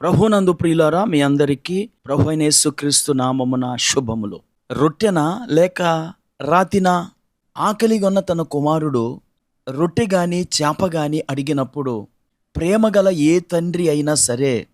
ప్రభునందు ప్రియులారా మీ అందరికీ ప్రభు అయిన యేసుక్రీస్తు నామమున శుభములు. రొట్టెన లేక రాతిన ఆకలిగొన్న తన కుమారుడు రొట్టె గాని చేప గాని అడిగినప్పుడు ప్రేమగల ఏ తండ్రి అయినా సరే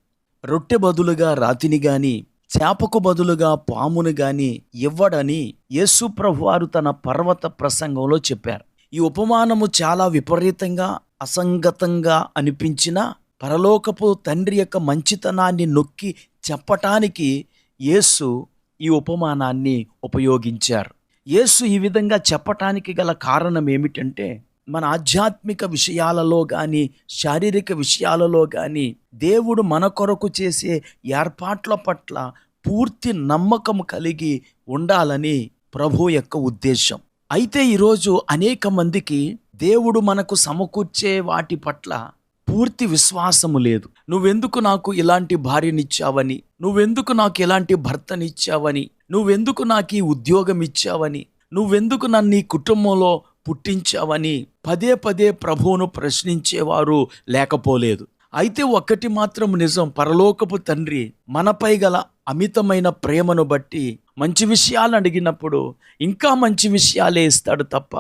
రొట్టె బదులుగా రాతిని గాని చేపకు బదులుగా పామును గాని ఇవ్వడని యేసు ప్రభువారు తన పర్వత ప్రసంగంలో చెప్పారు. ఈ ఉపమానము చాలా విపరీతంగా అసంగతంగా అనిపించినా పరలోకపు తండ్రి యొక్క మంచితనాన్ని నొక్కి చెప్పటానికి యేసు ఈ ఉపమానాన్ని ఉపయోగించారు. యేసు ఈ విధంగా చెప్పటానికి గల కారణం ఏమిటంటే మన ఆధ్యాత్మిక విషయాలలో కానీ శారీరక విషయాలలో కానీ దేవుడు మన కొరకు చేసే ఏర్పాట్ల పట్ల పూర్తి నమ్మకం కలిగి ఉండాలని ప్రభు యొక్క ఉద్దేశం. అయితే ఈరోజు అనేక మందికి దేవుడు మనకు సమకూర్చే వాటి పట్ల పూర్తి విశ్వాసము లేదు. నువ్వెందుకు నాకు ఇలాంటి భార్యనిచ్చావని? నువ్వెందుకు నాకు ఇలాంటి భర్తనిచ్చావని? నువ్వెందుకు నాకు ఈ ఉద్యోగం ఇచ్చావని నువ్వెందుకు నన్ను ఈ కుటుంబంలో పుట్టించావని? పదే పదే ప్రభువును ప్రశ్నించేవారు లేకపోలేదు. అయితే ఒక్కటి మాత్రం నిజం. పరలోకపు తండ్రి మనపై గల అమితమైన ప్రేమను బట్టి మంచి విషయాలు అడిగినప్పుడు ఇంకా మంచి విషయాలే ఇస్తాడు తప్ప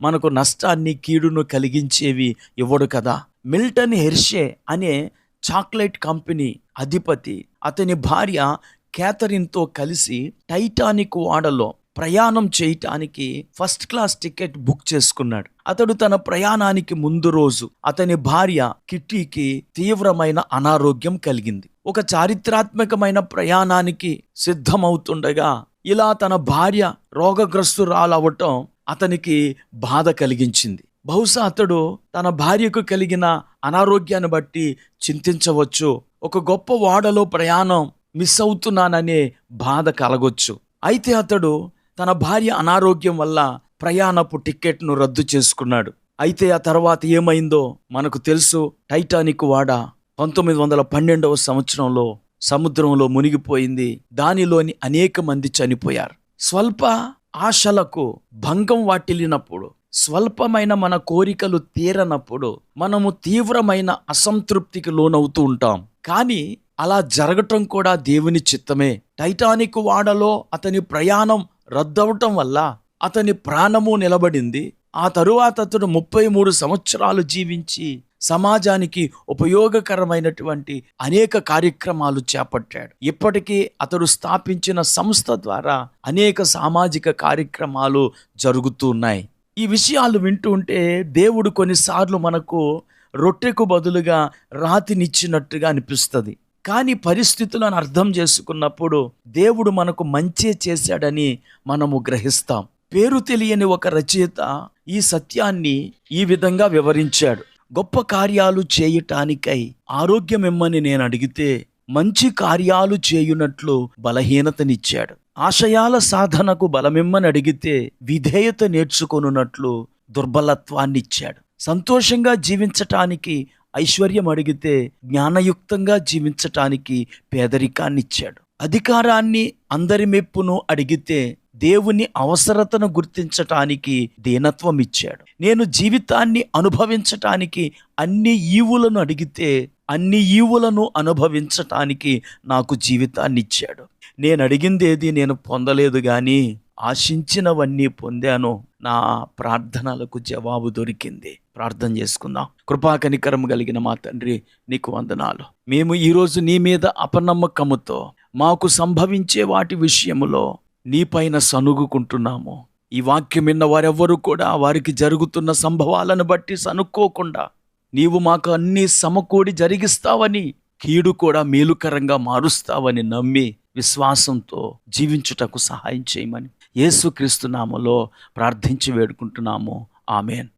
మనకు నష్టాన్ని కీడును కలిగించేవి ఇవ్వడు కదా. మిల్టన్ హెర్షే అనే చాక్లెట్ కంపెనీ అధిపతి. అతని భార్య క్యాథరిన్తో కలిసి టైటానిక్ వాడలో ప్రయాణం చేయటానికి ఫస్ట్ క్లాస్ టికెట్ బుక్ చేసుకున్నాడు. అతడు తన ప్రయాణానికి ముందు రోజు అతని భార్య కిట్టీకి తీవ్రమైన అనారోగ్యం కలిగింది. ఒక చారిత్రాత్మకమైన ప్రయాణానికి సిద్ధమవుతుండగా ఇలా తన భార్య రోగగ్రస్తురాలవటం అతనికి బాధ కలిగించింది. బహుశా అతడు తన భార్యకు కలిగిన అనారోగ్యాన్ని బట్టి చింతించవచ్చు. ఒక గొప్ప వాడలో ప్రయాణం మిస్ అవుతున్నాననే బాధ కలగొచ్చు. అయితే అతడు తన భార్య అనారోగ్యం వల్ల ప్రయాణపు టిక్కెట్ను రద్దు చేసుకున్నాడు. అయితే ఆ తర్వాత ఏమైందో మనకు తెలుసు. టైటానిక్ వాడ పంతొమ్మిది వందల పన్నెండవ సంవత్సరంలో సముద్రంలో మునిగిపోయింది. దానిలోని అనేక మంది చనిపోయారు. స్వల్ప ఆశలకు భంగం వాటిల్లినప్పుడు స్వల్పమైన మన కోరికలు తీరనప్పుడు మనము తీవ్రమైన అసంతృప్తికి లోనవుతూ ఉంటాం. కానీ అలా జరగటం కూడా దేవుని చిత్తమే. టైటానిక్ వాడలో అతని ప్రయాణం రద్దవటం వల్ల అతని ప్రాణము నిలబడింది. ఆ తరువాత అతడు ముప్పై మూడు సంవత్సరాలు జీవించి సమాజానికి ఉపయోగకరమైనటువంటి అనేక కార్యక్రమాలు చేపట్టాడు. ఇప్పటికీ అతడు స్థాపించిన సంస్థ ద్వారా అనేక సామాజిక కార్యక్రమాలు జరుగుతున్నాయి ఈ విషయాలు వింటూ ఉంటే దేవుడు కొన్నిసార్లు మనకు రొట్టెకు బదులుగా రాతినిచ్చినట్టుగా అనిపిస్తుంది. కానీ పరిస్థితులను అర్థం చేసుకున్నప్పుడు దేవుడు మనకు మంచే చేశాడని మనము గ్రహిస్తాం. పేరు తెలియని ఒక రచయిత ఈ సత్యాన్ని ఈ విధంగా వివరించాడు. గొప్ప కార్యాలు చేయటానికై ఆరోగ్యం ఇమ్మని నేను అడిగితే మంచి కార్యాలు చేయునట్లు బలహీనతనిచ్చాడు. ఆశయాల సాధనకు బలమిమ్మని అడిగితే విధేయత నేర్చుకొనున్నట్లు దుర్బలత్వాన్నిచ్చాడు. సంతోషంగా జీవించటానికి ఐశ్వర్యం అడిగితే జ్ఞానయుక్తంగా జీవించటానికి పేదరికాన్నిచ్చాడు. అధికారాన్ని అందరి మెప్పును అడిగితే దేవుని అవసరతను గుర్తించటానికి దీనత్వం ఇచ్చాడు నేను జీవితాన్ని అనుభవించటానికి అన్ని ఈవులను అడిగితే అన్ని ఈవులను అనుభవించటానికి నాకు జీవితాన్ని ఇచ్చాడు నేను ఏది నేను పొందలేదు కానీ ఆశించినవన్నీ పొందాను. నా ప్రార్థనలకు జవాబు దొరికింది. ప్రార్థన చేసుకుందాం. కృపా కనికరం కలిగిన మా తండ్రి నీకు వందనాలు. మేము ఈరోజు నీ మీద అపనమ్మకముతో మాకు సంభవించే వాటి విషయములో నీపైన సనుగుకుంటున్నాము ఈ వాక్యం విన్న వారెవ్వరూ కూడా వారికి జరుగుతున్న సంభవాలను బట్టి సనుక్కోకుండా నీవు మాకు అన్నీ సమకూడి జరిగిస్తావని కీడు కూడా మేలుకరంగా మారుస్తావని నమ్మి విశ్వాసంతో జీవించుటకు సహాయం చేయమని యేసుక్రీస్తు నామలో ప్రార్థించి వేడుకుంటున్నాము. ఆమెన్.